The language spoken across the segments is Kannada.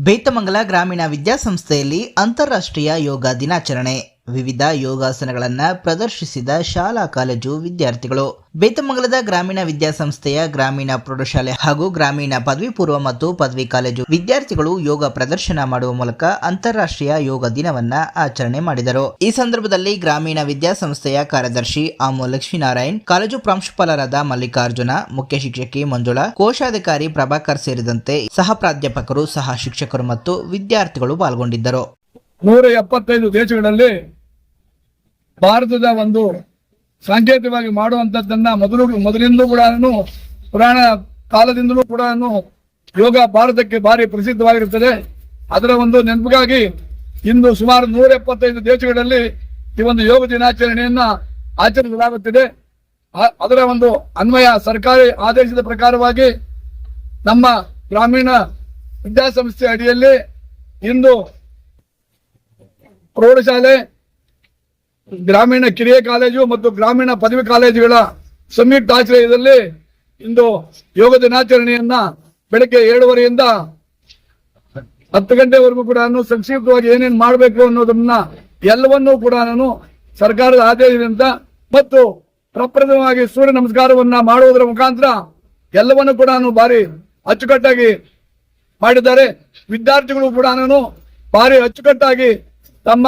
ಬೇತಮಂಗಲ ಗ್ರಾಮೀಣ ವಿದ್ಯಾಸಂಸ್ಥೆಯಲ್ಲಿ ಅಂತಾರಾಷ್ಟ್ರೀಯ ಯೋಗ ದಿನಾಚರಣೆ. ವಿವಿಧ ಯೋಗಾಸನಗಳನ್ನ ಪ್ರದರ್ಶಿಸಿದ ಶಾಲಾ ಕಾಲೇಜು ವಿದ್ಯಾರ್ಥಿಗಳು. ಬೇತಮಂಗಲದ ಗ್ರಾಮೀಣ ವಿದ್ಯಾಸಂಸ್ಥೆಯ ಗ್ರಾಮೀಣ ಪ್ರೌಢಶಾಲೆ ಹಾಗೂ ಗ್ರಾಮೀಣ ಪದವಿ ಪೂರ್ವ ಮತ್ತು ಪದವಿ ಕಾಲೇಜು ವಿದ್ಯಾರ್ಥಿಗಳು ಯೋಗ ಪ್ರದರ್ಶನ ಮಾಡುವ ಮೂಲಕ ಅಂತಾರಾಷ್ಟ್ರೀಯ ಯೋಗ ದಿನವನ್ನ ಆಚರಣೆ ಮಾಡಿದರು. ಈ ಸಂದರ್ಭದಲ್ಲಿ ಗ್ರಾಮೀಣ ವಿದ್ಯಾಸಂಸ್ಥೆಯ ಕಾರ್ಯದರ್ಶಿ ಆಮು ಲಕ್ಷ್ಮೀನಾರಾಯಣ್, ಕಾಲೇಜು ಪ್ರಾಂಶುಪಾಲರಾದ ಮಲ್ಲಿಕಾರ್ಜುನ, ಮುಖ್ಯ ಶಿಕ್ಷಕಿ ಮಂಜುಳಾ, ಕೋಶಾಧಿಕಾರಿ ಪ್ರಭಾಕರ್ ಸೇರಿದಂತೆ ಸಹ ಪ್ರಾಧ್ಯಾಪಕರು, ಸಹ ಶಿಕ್ಷಕರು ಮತ್ತು ವಿದ್ಯಾರ್ಥಿಗಳು ಪಾಲ್ಗೊಂಡಿದ್ದರು. ನೂರ ಎಪ್ಪತ್ತೈದು ದೇಶಗಳಲ್ಲಿ ಭಾರತದ ಒಂದು ಸಾಂಕೇತಿಕವಾಗಿ ಮಾಡುವಂತದ್ದನ್ನ ಮೊದಲು ಮೊದಲಿಂದಲೂ ಕೂಡ ಪುರಾಣ ಕಾಲದಿಂದಲೂ ಕೂಡ ಯೋಗ ಭಾರತಕ್ಕೆ ಭಾರಿ ಪ್ರಸಿದ್ಧವಾಗಿರುತ್ತದೆ. ಅದರ ಒಂದು ನೆನಪಿಗಾಗಿ ಇಂದು ಸುಮಾರು ನೂರ ಎಪ್ಪತ್ತೈದು ದೇಶಗಳಲ್ಲಿ ಈ ಒಂದು ಯೋಗ ದಿನಾಚರಣೆಯನ್ನ ಆಚರಿಸಲಾಗುತ್ತಿದೆ. ಅದರ ಒಂದು ಅನ್ವಯ ಸರ್ಕಾರಿ ಆದೇಶದ ಪ್ರಕಾರವಾಗಿ ನಮ್ಮ ಗ್ರಾಮೀಣ ವಿದ್ಯಾಸಂಸ್ಥೆ ಅಡಿಯಲ್ಲಿ ಇಂದು ಪ್ರೌಢಶಾಲೆ ಗ್ರಾಮೀಣ ಕಿರಿಯ ಕಾಲೇಜು ಮತ್ತು ಗ್ರಾಮೀಣ ಪದವಿ ಕಾಲೇಜುಗಳ ಸಂಯುಕ್ತ ಆಶ್ರಯದಲ್ಲಿ ಇಂದು ಯೋಗ ದಿನಾಚರಣೆಯನ್ನ ಬೆಳಗ್ಗೆ ಏಳುವರೆಯಿಂದ ಹತ್ತು ಗಂಟೆವರೆಗೂ ಕೂಡ ಸಂಕ್ಷಿಪ್ತವಾಗಿ ಏನೇನು ಮಾಡಬೇಕು ಅನ್ನೋದನ್ನ ಎಲ್ಲವನ್ನೂ ಕೂಡ ನಾನು ಸರ್ಕಾರದ ಆದೇಶದಿಂದ ಮತ್ತು ಪ್ರಪ್ರಥಮವಾಗಿ ಸೂರ್ಯ ನಮಸ್ಕಾರವನ್ನ ಮಾಡುವುದರ ಮುಖಾಂತರ ಎಲ್ಲವನ್ನು ಕೂಡ ನಾನು ಭಾರಿ ಅಚ್ಚುಕಟ್ಟಾಗಿ ಮಾಡಿದ್ದಾರೆ. ವಿದ್ಯಾರ್ಥಿಗಳು ಕೂಡ ನಾನು ಭಾರಿ ಅಚ್ಚುಕಟ್ಟಾಗಿ ತಮ್ಮ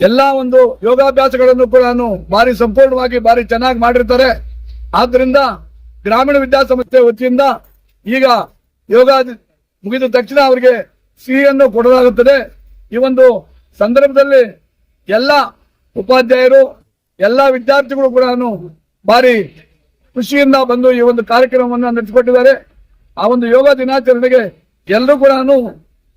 ಎಲ್ಲ ಒಂದು ಯೋಗಾಭ್ಯಾಸಗಳನ್ನು ಕೂಡ ಭಾರಿ ಸಂಪೂರ್ಣವಾಗಿ ಭಾರಿ ಚೆನ್ನಾಗಿ ಮಾಡಿರ್ತಾರೆ. ಆದ್ರಿಂದ ಗ್ರಾಮೀಣ ವಿದ್ಯಾಸಂಸ್ಥೆ ವತಿಯಿಂದ ಈಗ ಯೋಗ ಮುಗಿದ ತಕ್ಷಣ ಅವರಿಗೆ ಸಿಹಿಯನ್ನು ಕೊಡಲಾಗುತ್ತದೆ. ಈ ಒಂದು ಸಂದರ್ಭದಲ್ಲಿ ಎಲ್ಲ ಉಪಾಧ್ಯಾಯರು, ಎಲ್ಲ ವಿದ್ಯಾರ್ಥಿಗಳು ಕೂಡ ಭಾರಿ ಖುಷಿಯಿಂದ ಬಂದು ಈ ಒಂದು ಕಾರ್ಯಕ್ರಮವನ್ನು ನಡೆಸಿಕೊಟ್ಟಿದ್ದಾರೆ. ಆ ಒಂದು ಯೋಗ ದಿನಾಚರಣೆಗೆ ಎಲ್ಲರೂ ಕೂಡ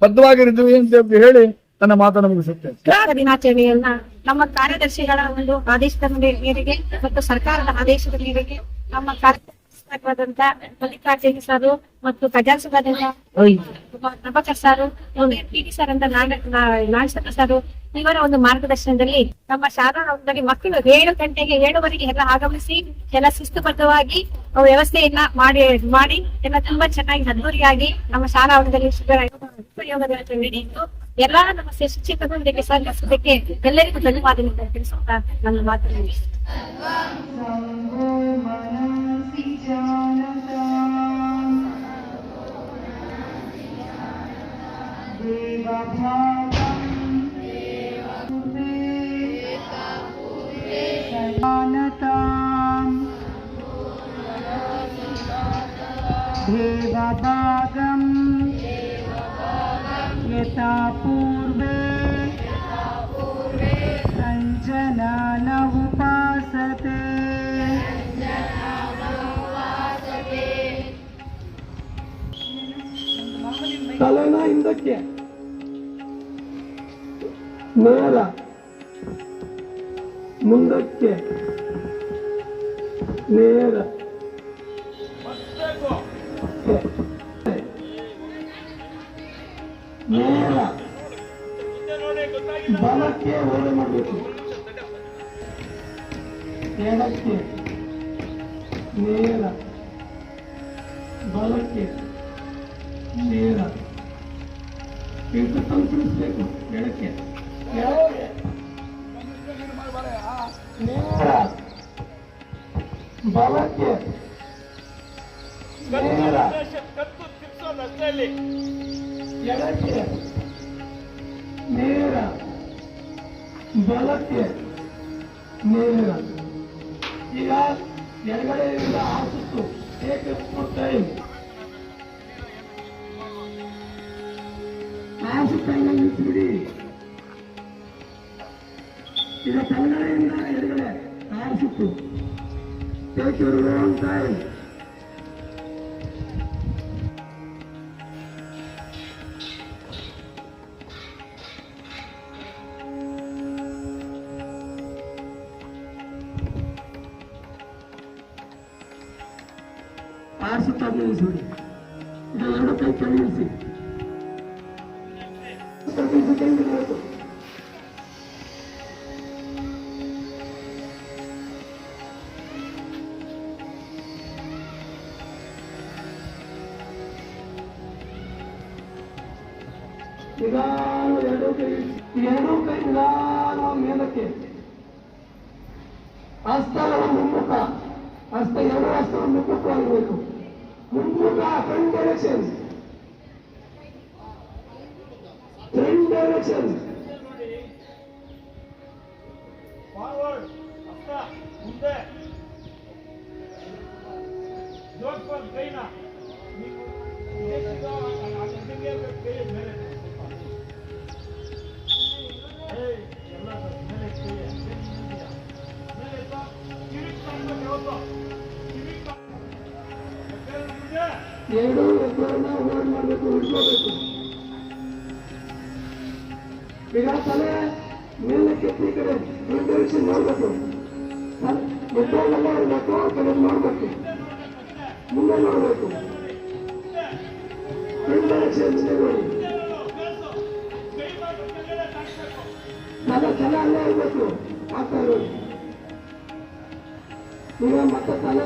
ಬದ್ಧವಾಗಿರಿದ್ದೀವಿ ಅಂತ ಹೇಳಿ ನನ್ನ ಮಾತನ್ನು ಮುಗಿಸುತ್ತೇನೆ ಯೋಗ ದಿನಾಚರಣೆಯನ್ನ ನಮ್ಮ ಕಾರ್ಯದರ್ಶಿಗಳ ಒಂದು ಆದೇಶದ ಮೇರೆಗೆ ಮತ್ತು ಸರ್ಕಾರದ ಆದೇಶದ ಮೇರೆಗೆ ನಮ್ಮ ಕಾರ್ಯದರ್ಶಿಯಾದಂತ ಮಲ್ಲಿಕಾರ್ಜುನ ಸರ್ ಮತ್ತು ಖಜಾನ್ಸುಗಾರರಿಂದ Prabhakar sir P D sir ಅಂತ ನಾಗೇಶ್ವರ ಸರ್ ಇವರ ಒಂದು ಮಾರ್ಗದರ್ಶನದಲ್ಲಿ ನಮ್ಮ ಶಾಲಾ ಮಕ್ಕಳು ಏಳು ಗಂಟೆಗೆ ಏಳುವರೆಗೆ ಎಲ್ಲ ಆಗಮಿಸಿ ಎಲ್ಲ ಶಿಸ್ತುಬದ್ಧವಾಗಿ ವ್ಯವಸ್ಥೆಯನ್ನ ಮಾಡಿ ಮಾಡಿ ಎಲ್ಲ ತುಂಬಾ ಚೆನ್ನಾಗಿ ಅದ್ದೂರಿಯಾಗಿ ನಮ್ಮ ಶಾಲಾ ಆವರಣದಲ್ಲಿ ಶಿಬಿರ ಉಪಯೋಗದ ನಡೆಯಿತು ಎಲ್ಲಾ ನಮ್ಮ ಶಿಕ್ಷಕರೊಂದಿಗೆ ಸಹಕರಿಸೋದಕ್ಕೆ ಎಲ್ಲರಿಗೂ ಧನ್ಯವಾದಗಳನ್ನು ತಿಳಿಸುತ್ತಾ ನನ್ನ ಮಾತನ್ನು ಮುಗಿಸ್ತೇನೆ. यथा पूर्वे सञ्जना न उपासते ತಲೆನ ಹಿಂದಕ್ಕೆ ನೇರ ಮುಂದಕ್ಕೆ ನೇರ ನೇರ ಬಲಕ್ಕೆ ಓಡೆ ಮಾಡಬೇಕು. ಎಡಕ್ಕೆ ನೇರ ಬಲಕ್ಕೆ ನೇರ. ಇಟ್ಟು ತಲುಪಿಸಬೇಕು ಎಡಕ್ಕೆ. ನೇರ. ಬಲಕ್ಕೆ. ನೇರ. ಎಡಕ್ಕೆ, ನೇರ, ಬಲಕ್ಕೆ ನೇರ ಈಗ ಎಡಗಡೆಯಿಂದ ಆರಿಸಿತ್ತು ಏಕೆ ಟೈಮ್ ಆರಿಸುತ್ತಂಗ ನಿಲ್ಲಿಸ್ಬಿಡಿ. ಈಗ ಬಲಗಡೆಯಿಂದ ಎಡಗಡೆ ಆರಿಸಿತ್ತು ಟೇಕ್ ಯುವರ್ ಟೈಮ್ ಆರಿಸುತ್ತಾ ನಿಲ್ಲಿಸ್ಬಿಡಿ ಇದು ಎರಡು ಕೈ ಸೆಕೆಂಡ್ ಇರಬೇಕು ನಿಧಾನ ಎರಡು ಕೈ ಎರಡು ಕೈ ಮೇಲಕ್ಕೆ. ಹಸ್ತಗಳ ಮುಮ್ಮುಖ ಹಸ್ತ ಎರಡು ಮುಮ್ಮುಖವಾಗಿರಬೇಕು ಮುಮ್ಮುಖ ముందుగా రెండు ఎలక్షన్స్ రెండు ఎలక్షన్స్ ಎರಡು ಹೆಬ್ಬೆರಳನ್ನ ಹೋಲ್ಡ್ ಮಾಡಬೇಕು ಹಿಡ್ಕೋಬೇಕು ಈಗ ತಲೆ ಮೇಲಕ್ಕೆ ಈ ಕಡೆ ಡೈರೆಕ್ಷನ್ ನೋಡ್ಬೇಕು ನೋಡ್ಬೇಕು ಮುಂದೆ ನೋಡ್ಬೇಕು ತಲೆ ಅಲ್ಲೇ ಇರಬೇಕು ಆಗ್ತಾ ಇರೋದು ಈಗ ಮತ್ತೆ ತಲೆ